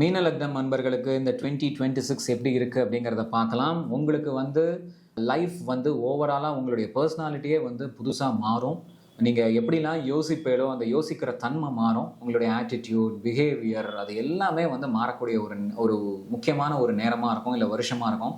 மீன லக்னம் நண்பர்களுக்கு இந்த டுவெண்ட்டி டுவெண்ட்டி சிக்ஸ் எப்படி இருக்குது அப்படிங்கிறத பார்க்கலாம். உங்களுக்கு வந்து லைஃப் வந்து ஓவராலாக உங்களுடைய பர்சனாலிட்டியே வந்து புதுசாக மாறும். நீங்கள் எப்படிலாம் யோசிப்பேலோ அந்த யோசிக்கிற தன்மை மாறும். உங்களுடைய ஆட்டிடியூட் பிஹேவியர் அது எல்லாமே வந்து மாறக்கூடிய ஒரு ஒரு முக்கியமான ஒரு நேரமாக இருக்கும் இல்லை வருஷமாக இருக்கும்.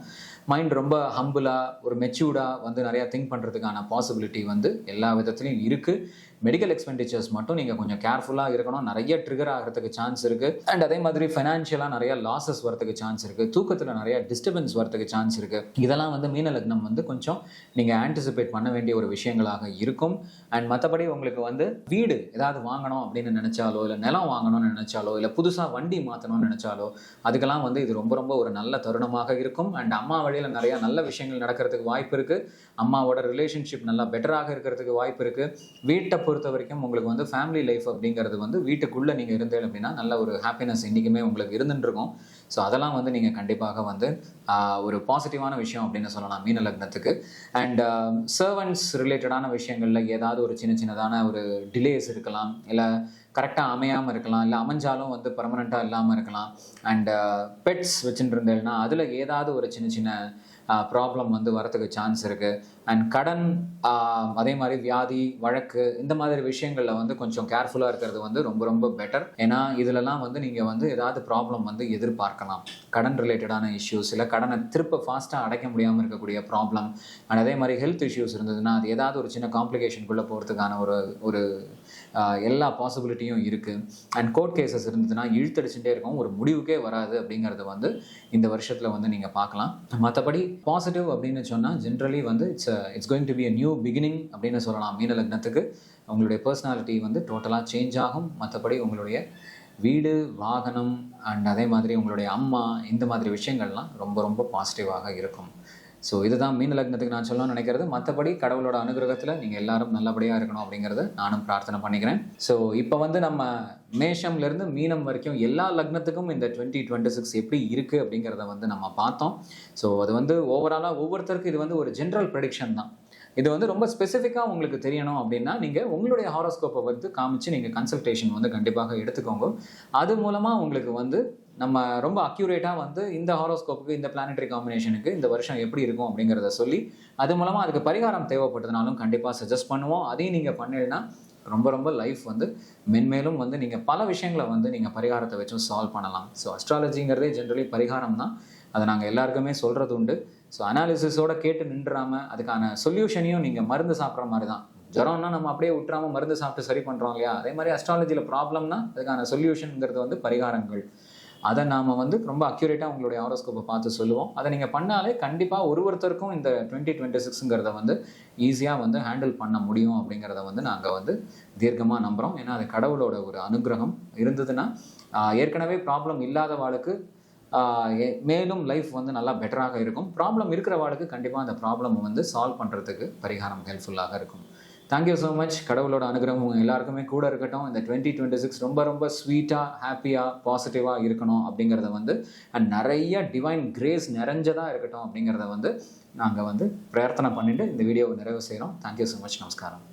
மைண்ட் ரொம்ப ஹம்புலாக ஒரு மெச்சூர்டாக வந்து நிறையா திங்க் பண்ணுறதுக்கான பாசிபிலிட்டி வந்து எல்லா விதத்துலையும் இருக்குது மெடிக்கல் எக்ஸ்பெண்டிச்சர்ஸ் மட்டும் நீங்கள் கொஞ்சம் கேர்ஃபுல்லாக இருக்கணும். நிறைய ட்ரிகர் ஆகிறதுக்கு சான்ஸ் இருக்குது அண்ட் அதே மாதிரி ஃபைனான்ஷியலாக நிறைய லாஸஸ் வரதுக்கு சான்ஸ் இருக்குது தூக்கத்தில் நிறைய டிஸ்டர்பன்ஸ் வரதுக்கு சான்ஸ் இருக்குது இதெல்லாம் வந்து மீன லக்னம் வந்து கொஞ்சம் நீங்கள் ஆன்டிசிபேட் பண்ண வேண்டிய ஒரு விஷயங்களாக இருக்கும். அண்ட் மற்றபடி உங்களுக்கு வந்து வீடு ஏதாவது வாங்கணும் அப்படின்னு நினச்சாலோ இல்லை நிலம் வாங்கணும்னு நினச்சாலோ இல்லை புதுசாக வண்டி மாற்றணும்னு நினச்சாலோ அதுக்கெல்லாம் வந்து இது ரொம்ப ரொம்ப ஒரு நல்ல தருணமாக இருக்கும். அண்ட் அம்மா வழியில் நிறைய நல்ல விஷயங்கள் நடக்கிறதுக்கு வாய்ப்பு இருக்குது அம்மாவோட ரிலேஷன்ஷிப் நல்லா பெட்டராக இருக்கிறதுக்கு வாய்ப்பு இருக்குது வீட்டை பொறுத்த வரைக்கும் உங்களுக்கு வந்து ஃபேமிலி லைஃப் அப்படிங்கிறது வந்து வீட்டுக்குள்ளே நீங்கள் இருந்தீங்க அப்படின்னா நல்ல ஒரு ஹாப்பினஸ் இன்றைக்குமே உங்களுக்கு இருந்துருக்கும் ஸோ அதெல்லாம் வந்து நீங்கள் கண்டிப்பாக வந்து ஒரு பாசிட்டிவான விஷயம் அப்படின்னு சொல்லலாம் மீன லக்னத்துக்கு. அண்ட் சர்வன்ஸ் ரிலேட்டடான விஷயங்களில் ஏதாவது ஒரு சின்ன சின்னதான ஒரு டிலேஸ் இருக்கலாம். இல்லை கரெக்டாக அமையாமல் இருக்கலாம். இல்லை அமைஞ்சாலும் வந்து பர்மனெண்ட்டாக இல்லாமல் இருக்கலாம். அண்ட் பெட்ஸ் வச்சுட்டு இருந்தேன்னா அதில் ஏதாவது ஒரு சின்ன சின்ன ப்ராப்ளம் வந்து வரத்துக்கு சான்ஸ் இருக்குது அண்ட் கடன் அதே மாதிரி வியாதி வழக்கு இந்த மாதிரி விஷயங்களில் வந்து கொஞ்சம் கேர்ஃபுல்லாக இருக்கிறது வந்து ரொம்ப ரொம்ப பெட்டர் ஏன்னா இதுலலாம் வந்து நீங்கள் வந்து ஏதாவது ப்ராப்ளம் வந்து எதிர்பார்க்கலாம். கடன் ரிலேட்டடான இஷ்யூஸ் இல்லை கடனை திருப்ப ஃபாஸ்ட்டாக அடைக்க முடியாமல் இருக்கக்கூடிய ப்ராப்ளம் அண்ட் அதே மாதிரி ஹெல்த் இஷ்யூஸ் இருந்ததுன்னா அது ஏதாவது ஒரு சின்ன காம்ப்ளிகேஷனுக்குள்ளே போகிறதுக்கான ஒரு ஒரு எல்லா பாசிபிலிட்டியும் இருக்குது அண்ட் கோர்ட் கேசஸ் இருந்ததுன்னா இழுத்தடிச்சுட்டே இருக்கும் ஒரு முடிவுக்கே வராது அப்படிங்கிறது வந்து இந்த வருஷத்தில் வந்து நீங்கள் பார்க்கலாம். மற்றபடி பாசிட்டிவ் அப்படின்னு சொன்னால் ஜென்ரலி வந்து it's it's going to be a new beginning அப்படின்னு சொல்லலாம் மீன லக்னத்துக்கு. உங்களுடைய பர்சனாலிட்டி வந்து டோட்டலாக சேஞ்ச் ஆகும். மற்றபடி உங்களுடைய வீடு வாகனம் அண்ட் அதே மாதிரி உங்களுடைய அம்மா இந்த மாதிரி விஷயங்கள்லாம் ரொம்ப ரொம்ப பாசிட்டிவாக இருக்கும். ஸோ இதுதான் மீன லக்னத்துக்கு நான் சொல்லணும்னு நினைக்கிறது. மற்றபடி கடவுளோட அனுகிரகத்தில் நீங்கள் எல்லாரும் நல்லபடியாக இருக்கணும் அப்படிங்கிறத நானும் பிரார்த்தனை பண்ணிக்கிறேன். ஸோ இப்போ வந்து நம்ம மேஷம்லேருந்து மீனம் வரைக்கும் எல்லா லக்னத்துக்கும் இந்த டுவெண்ட்டி டுவெண்ட்டி சிக்ஸ் எப்படி இருக்குது அப்படிங்கிறத வந்து நம்ம பார்த்தோம். ஸோ அது வந்து ஓவராலாக ஒவ்வொருத்தருக்கும் இது வந்து ஒரு ஜென்ரல் ப்ரெடிக்ஷன் தான். இது வந்து ரொம்ப ஸ்பெசிஃபிக்காக உங்களுக்கு தெரியணும் அப்படின்னா நீங்கள் உங்களுடைய ஹாரோஸ்கோப்பை வந்து காமிச்சு நீங்கள் கன்சல்டேஷன் வந்து கண்டிப்பாக எடுத்துக்கோங்க. அது மூலமாக உங்களுக்கு வந்து நம்ம ரொம்ப அக்யூரேட்டாக வந்து இந்த ஹாரோஸ்கோப்புக்கு இந்த பிளானட்டரி காம்பினேஷனுக்கு இந்த வருஷம் எப்படி இருக்கும் அப்படிங்கிறத சொல்லி அது மூலமாக அதுக்கு பரிகாரம் தேவைப்பட்டதுனாலும் கண்டிப்பாக சஜஸ்ட் பண்ணுவோம். அதையும் நீங்கள் பண்ணினா ரொம்ப ரொம்ப லைஃப் வந்து மென்மேலும் வந்து நீங்கள் பல விஷயங்களை வந்து நீங்கள் பரிகாரத்தை வச்சும் சால்வ் பண்ணலாம். ஸோ அஸ்ட்ராலஜிங்கிறதே ஜென்ரலி பரிகாரம் தான் அதை நாங்கள் எல்லாருக்குமே சொல்கிறது உண்டு. ஸோ அனாலிசிஸோட கேட்டு நின்றாம அதுக்கான சொல்யூஷனையும் நீங்கள் மருந்து சாப்பிட்ற மாதிரி தான் ஜுரம்னா நம்ம அப்படியே விட்டுறாம மருந்து சாப்பிட்டு சரி பண்ணுறோம் இல்லையா? அதே மாதிரி அஸ்ட்ராலஜியில் ப்ராப்ளம்னா அதுக்கான சொல்யூஷனுங்கிறது வந்து பரிகாரங்கள். அதை நாம் வந்து ரொம்ப அக்யூரேட்டாக உங்களுடைய ஆரோஸ்கோப்பை பார்த்து சொல்லுவோம். அதை நீங்கள் பண்ணாலே கண்டிப்பாக ஒரு ஒருத்தருக்கும் இந்த டுவெண்ட்டி டுவெண்ட்டி சிக்ஸுங்கிறத வந்து ஈஸியாக வந்து ஹேண்டில் பண்ண முடியும் அப்படிங்கிறத வந்து நாங்கள் வந்து தீர்க்கமாக நம்புகிறோம் ஏன்னா அது கடவுளோட ஒரு அனுகிரகம் இருந்ததுன்னா ஏற்கனவே ப்ராப்ளம் இல்லாதவாளுக்கு மேலும் லைஃப் வந்து நல்லா பெட்டராக இருக்கும். ப்ராப்ளம் இருக்கிறவாளுக்கு கண்டிப்பாக அந்த ப்ராப்ளம் வந்து சால்வ் பண்ணுறதுக்கு பரிகாரம் ஹெல்ப்ஃபுல்லாக இருக்கும். தேங்க்யூ ஸோ மச் கடவுளோட அனுகிரகம் எல்லாருக்குமே கூட இருக்கட்டும். இந்த டுவெண்ட்டி டுவெண்ட்டி சிக்ஸ் ரொம்ப ரொம்ப ஸ்வீட்டாக ஹாப்பியாக பாசிட்டிவாக இருக்கணும் அப்படிங்கிறத வந்து அண்ட் நிறைய டிவைன் கிரேஸ் நிறைஞ்சதாக இருக்கட்டும் அப்படிங்கிறத வந்து நாங்கள் வந்து பிரார்த்தனை பண்ணிட்டு இந்த வீடியோவை நிறைவு செய்கிறோம் தேங்க்யூ ஸோ மச் நமஸ்காரம்.